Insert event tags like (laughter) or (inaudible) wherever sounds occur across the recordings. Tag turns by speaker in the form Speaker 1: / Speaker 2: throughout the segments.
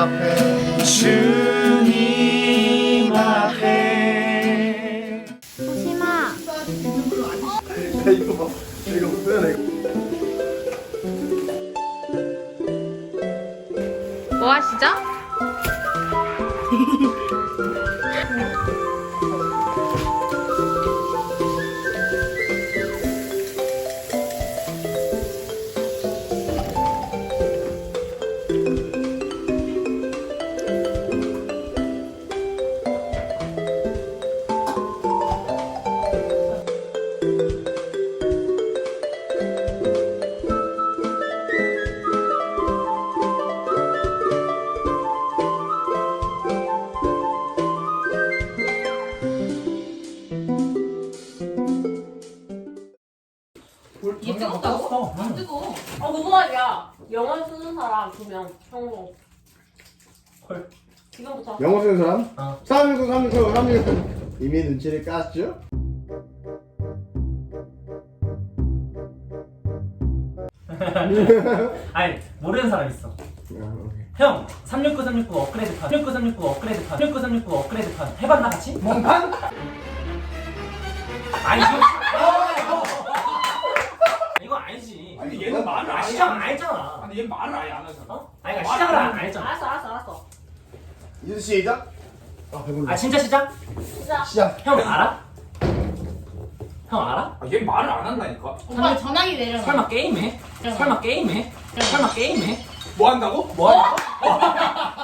Speaker 1: 앞에
Speaker 2: 주님 앞에.
Speaker 3: 소심아
Speaker 1: 야 이거 봐. 이거 보여야
Speaker 3: 뭐 하시죠?
Speaker 4: 얘 뜨겁다고? 안 뜨거워. 아 궁금하냐? 영어 쓰는 사람 두명 평소.
Speaker 2: 헐.
Speaker 4: 지금부터.
Speaker 1: 영어 쓰는 사람?
Speaker 2: 어.
Speaker 1: 369 369 369 이미 눈치를 깠죠? (laughs)
Speaker 2: 아니 모르는 사람 있어. 형 369 369 업그레이드판 369 369 업그레이드판 369 369 업그레이드판 해봤나 같이?
Speaker 1: 몽판?
Speaker 2: 아니 이거 이거 아니지
Speaker 5: 아니 얘는 말을 아안
Speaker 2: 시작 안
Speaker 5: 해.
Speaker 2: 했잖아
Speaker 5: 아니 얘 말을 아예 안 하잖아.
Speaker 2: 어? 아니 그러니까 시작을 안 했잖아
Speaker 4: 알았어 알았어 알았어.
Speaker 1: 이제 시작 아 배불러
Speaker 2: 아 진짜 시작?
Speaker 4: 진짜.
Speaker 1: 시작
Speaker 2: 형 알아? 형 알아?
Speaker 5: 아, 얘 말을 안 한다니까.
Speaker 3: 오빠 전화기 내려놔
Speaker 2: 설마 게임해? 설마 게임해? 설마 게임해?
Speaker 5: 뭐 한다고?
Speaker 2: 뭐 하냐고? (laughs)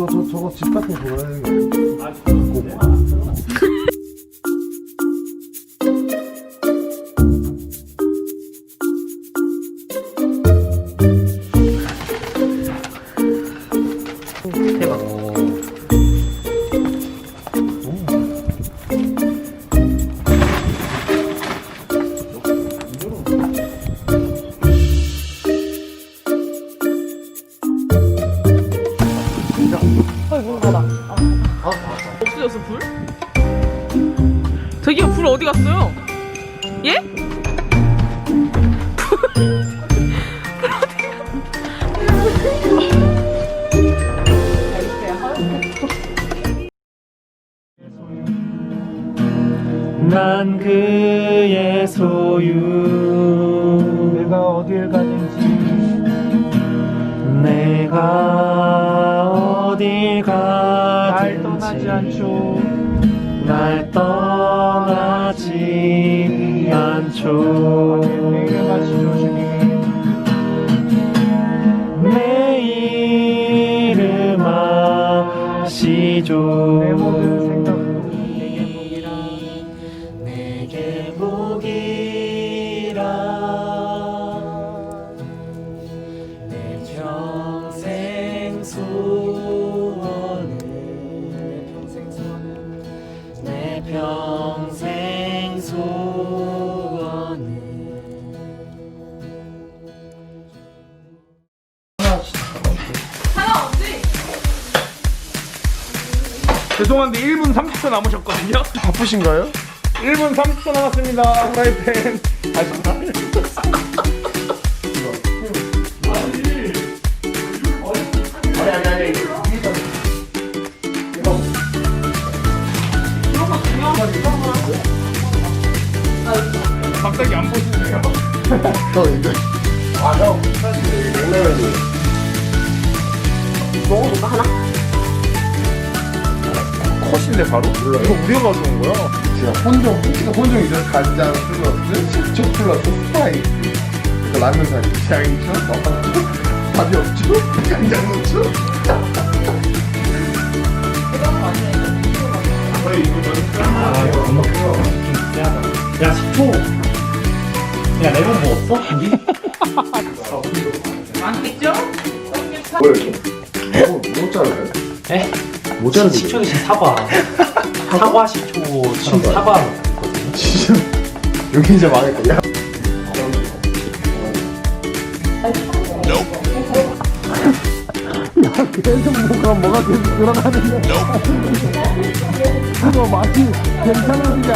Speaker 1: 저, 저, 저거 집거 보여야 되는
Speaker 2: 거아 진짜 않죠. 날 떠나지 않죠
Speaker 5: 죄송한데 1분 30초 남으셨거든요.
Speaker 1: 바쁘신가요?
Speaker 5: 1분 30초 남았습니다. 프라이팬.
Speaker 1: 아니 아니 아니
Speaker 5: 갑자기 안 보시네요.
Speaker 1: 형 이거 아 형 사실 냉라면이 먹어볼까 하나?
Speaker 5: 컷인데 바로? 몰라. 이거 우리가 가져온 거야.
Speaker 1: 제가 혼종 혹시나 혼종 이전 간장 플러스 식초 플러스 스파이스 그러니까 라면 사리 넣었죠 (laughs) 밥이 없죠 간장 넣죠
Speaker 2: 아 이거 못 먹겠어 좀 세하다 야 식초 야 레몬 뭐 없어? 고기? (laughs)
Speaker 6: 많겠죠?
Speaker 1: 뭐야 이거 뭐, 뭐 자르나요?
Speaker 2: 에?
Speaker 1: 거예요?
Speaker 2: 대신 (laughs) 사과 사과 식초처럼
Speaker 1: 신기하다.
Speaker 2: 사과 넣거든요
Speaker 1: 진짜 여기 이제 망했다 야 (laughs) 야, 계속 뭐가 뭐가 계속 들어가는데. 그거 (laughs) 맛이 괜찮으냐?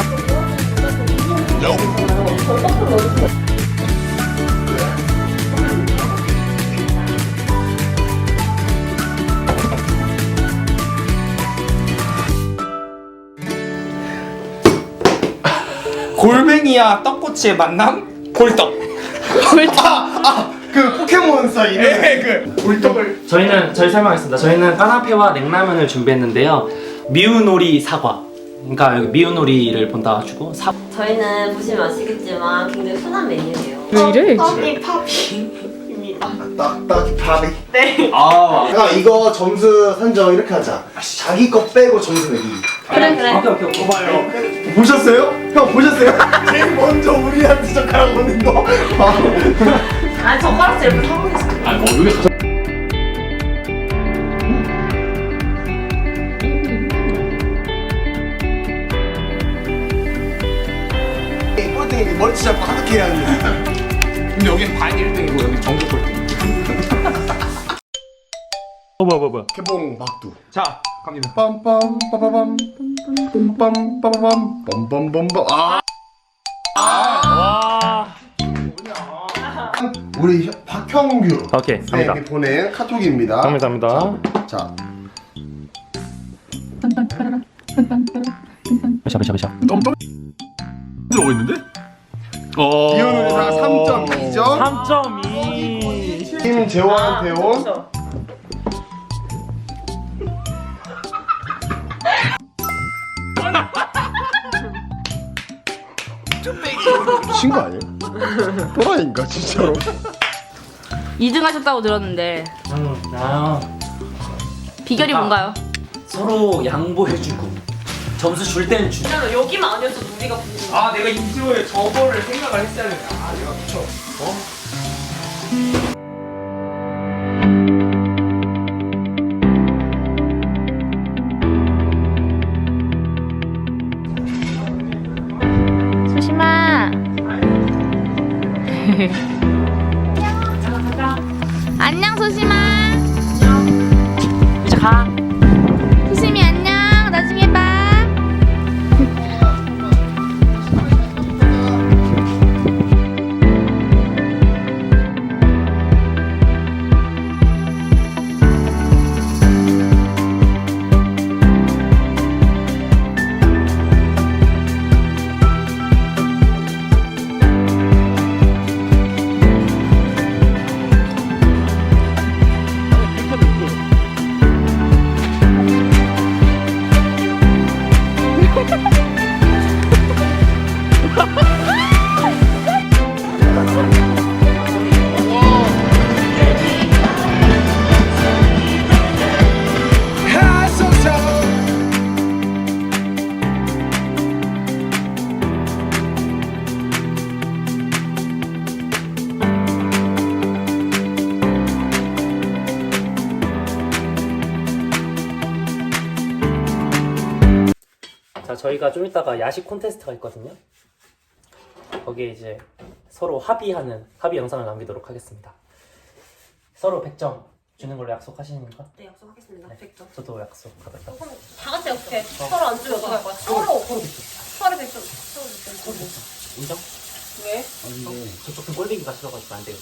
Speaker 7: 골뱅이와 떡꼬치의 만남? 골떡.
Speaker 1: 그 포켓몬스터 이름.
Speaker 5: 예, 그 울떡을
Speaker 2: 저희는 저희 설명하겠습니다. 저희는 까나페와 냉라면을 준비했는데요. 미우놀이 사과. 그러니까 여기 미우놀이를 본다 가지고 사.
Speaker 4: 저희는 보시면 아시겠지만 굉장히 순한 메뉴예요.
Speaker 6: 왜 이래?
Speaker 4: 떡이 팝입 니다.
Speaker 1: 딱딱 밥이.
Speaker 4: 네.
Speaker 7: 아.
Speaker 1: 야 이거 점수 산정 이렇게 하자. 자기 거 빼고 점수 내기.
Speaker 4: 그래 그래.
Speaker 2: 오케이 오케이 오케이.
Speaker 5: 봐요.
Speaker 1: 보셨어요? 형 보셨어요? 제일 먼저 우리한테 젓가락 오는 거.
Speaker 4: 아니 젓가락 제일 계시죠.
Speaker 5: 아, 뭐 여기 가.
Speaker 1: 꼴등이 머리 잡고 하드캐리 하는 거.
Speaker 5: 근데 여긴 반 1등이고 여기 정규 꼴등. (laughs) 어, 뭐야, 뭐야, 뭐야.
Speaker 1: 개봉 막두.
Speaker 5: 자, 갑니다.
Speaker 1: 빰빰 빠바밤 빰빰 빠바밤 빰빰빰빰 아
Speaker 2: 와.
Speaker 1: 우리 형- 박형규
Speaker 2: 오케이 갑니다.
Speaker 1: 쌤이 보낸 카톡입니다.
Speaker 2: 감사합니다.
Speaker 1: 자
Speaker 2: 샤샤샤
Speaker 5: 들어오고 있는데? 어.
Speaker 1: 이현우 회사 3.2점
Speaker 2: 3.2.
Speaker 1: 김재원한테 온 친구 아니에요? 또라이인가 진짜로?
Speaker 3: 2등 하셨다고 들었는데
Speaker 2: 음, 아,
Speaker 3: 비결이 뭔가요?
Speaker 2: 서로 양보해주고 점수 줄 때는 주고.
Speaker 4: 여기만 아니었어도 우리가
Speaker 5: 아, 내가 인트로에 저거를 생각을 했어야 되는데. 아, 내가 미쳐. 어?
Speaker 2: 자, 저희가 좀 이따가 야식 콘테스트가 있거든요. 거기에 이제 서로 합의하는 합의 영상을 남기도록 하겠습니다. 서로 100점 주는 걸로 약속하시니까
Speaker 4: 네 약속하겠습니다. 100점.
Speaker 2: 저도 약속하겠다.
Speaker 4: 그럼 다 같이 약속해. 서로 안 주면 어떡할 거야? 서로 서로 100점. 서로 100점. 서로 100점.
Speaker 2: 인정?
Speaker 4: 왜?
Speaker 2: 저쪽 은 꼴리기가 싫어가지고 안 돼요.